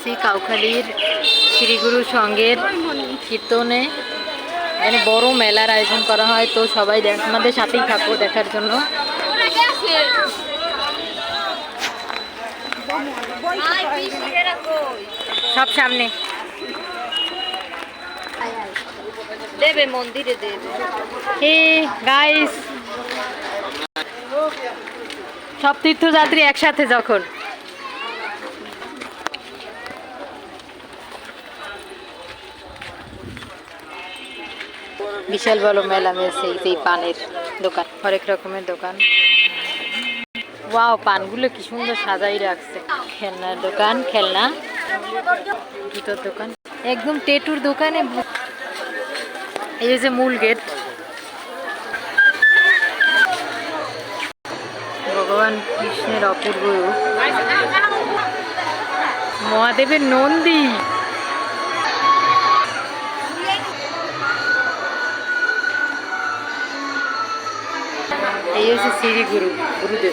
আসছি কাউখালীর শ্রীগুরু সঙ্গের কীর্তনে। এখানে বড় মেলার আয়োজন করা হয় তো সবাই দেখ- আমাদের সাথেই থাকো দেখার জন্য। সব সামনে। দেবে মন্দিরে দেবে। হে গাইস সব তীর্থযাত্রী একসাথে যখন। বিশাল বড় মেলা মেলছে এই পানের দোকান। হরেক রকমের দোকান। ওয়াও পানগুলো কি সুন্দর সাজাই রাখছে। খেলনার দোকান খেলনা। জুতোর দোকান। একদম টেটুর দোকানে এই যে মূল গেট। ভগবান কৃষ্ণের অপূর্ব মহাদেবের নন্দী। ஐஏஎஸ் சிடி குரு உருது